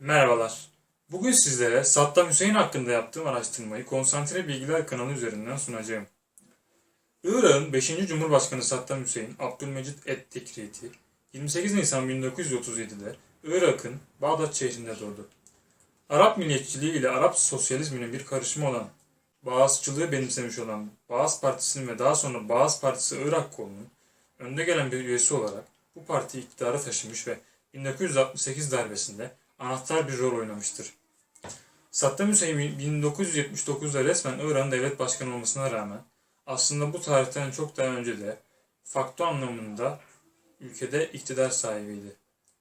Merhabalar. Bugün sizlere Saddam Hüseyin hakkında yaptığım araştırmayı Konsantre Bilgiler kanalı üzerinden sunacağım. Irak'ın 5. Cumhurbaşkanı Saddam Hüseyin Abdülmecit et-Tekriti 28 Nisan 1937'de Irak'ın Bağdat şehrinde doğdu. Arap milliyetçiliği ile Arap sosyalizminin bir karışımı olan Bağızçılığı benimsemiş olan Bağız Partisi'nin ve daha sonra Bağız Partisi Irak kolunun önde gelen bir üyesi olarak bu partiyi iktidara taşımış ve 1968 darbesinde anahtar bir rol oynamıştır. Saddam Hüseyin 1979'da resmen İran'ın devlet başkanı olmasına rağmen aslında bu tarihten çok daha önce de fakto anlamında ülkede iktidar sahibiydi.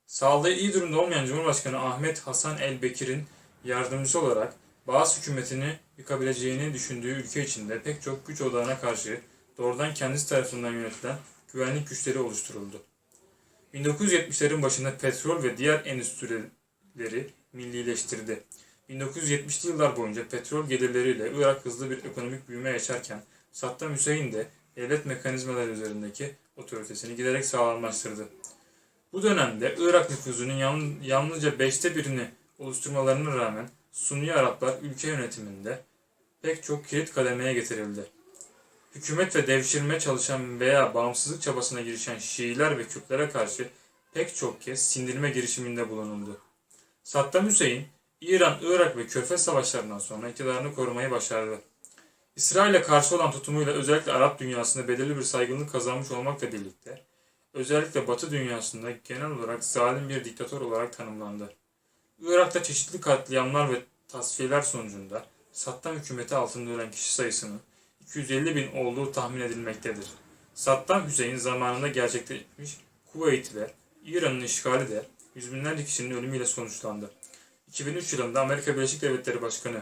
Sağlığı iyi durumda olmayan Cumhurbaşkanı Ahmet Hasan el-Bekir'in yardımcısı olarak Bağız hükümetini yıkabileceğini düşündüğü ülke içinde pek çok güç odağına karşı doğrudan kendisi tarafından yönetilen güvenlik güçleri oluşturuldu. 1970'lerin başında petrol ve diğer endüstrileri millileştirdi. 1970'li yıllar boyunca petrol gelirleriyle Irak hızlı bir ekonomik büyüme yaşarken Saddam Hüseyin de devlet mekanizmaları üzerindeki otoritesini giderek sağlamlaştırdı. Bu dönemde Irak nüfusunun yalnızca beşte birini oluşturmalarına rağmen Sunni Araplar ülke yönetiminde pek çok kilit kademeye getirildi. Hükümet ve devşirme çalışan veya bağımsızlık çabasına girişen Şiiler ve Kürtlere karşı pek çok kez sindirme girişiminde bulunuldu. Saddam Hüseyin, İran, Irak ve Körfez savaşlarından sonra iktidarını korumayı başardı. İsrail'e karşı olan tutumuyla özellikle Arap dünyasında belirli bir saygınlık kazanmış olmakla birlikte, özellikle Batı dünyasında genel olarak zalim bir diktatör olarak tanımlandı. Irak'ta çeşitli katliamlar ve tasfiyeler sonucunda Saddam hükümeti altında ölen kişi sayısının 250 bin olduğu tahmin edilmektedir. Saddam Hüseyin zamanında gerçekleşmiş Kuveyt ve İran'ın işgali de yüz binlerce kişinin ölümüyle sonuçlandı. 2003 yılında Amerika Birleşik Devletleri Başkanı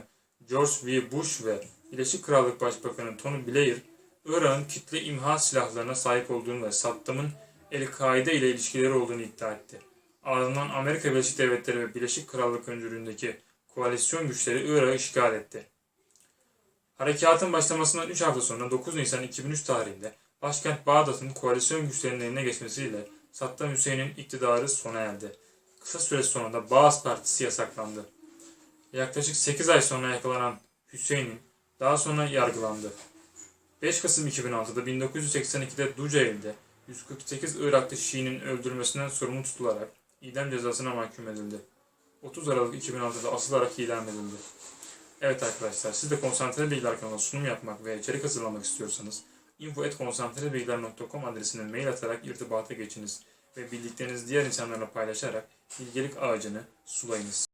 George W. Bush ve Birleşik Krallık Başbakanı Tony Blair, Irak'ın kitle imha silahlarına sahip olduğunu ve Saddam'ın El-Kaide ile ilişkileri olduğunu iddia etti. Ardından Amerika Birleşik Devletleri ve Birleşik Krallık öncülüğündeki koalisyon güçleri Irak'ı işgal etti. Harekatın başlamasından 3 hafta sonra 9 Nisan 2003 tarihinde başkent Bağdat'ın koalisyon güçlerinin eline geçmesiyle Saddam Hüseyin'in iktidarı sona erdi. Kısa süre sonra da Bağız Partisi yasaklandı. Yaklaşık 8 ay sonra yakalanan Hüseyin'in daha sonra yargılandı. 5 Kasım 2006'da 1982'de Ducaev'de 148 Iraklı Şii'nin öldürmesinden sorumlu tutularak idam cezasına mahkum edildi. 30 Aralık 2006'da asılarak idam edildi. Evet arkadaşlar siz de konsantre bilgiler kanalına sunum yapmak ve içerik hazırlamak istiyorsanız info.konsantrebilgiler.com adresine mail atarak irtibata geçiniz ve bildiklerinizi diğer insanlarla paylaşarak bilgelik ağacını sulayınız.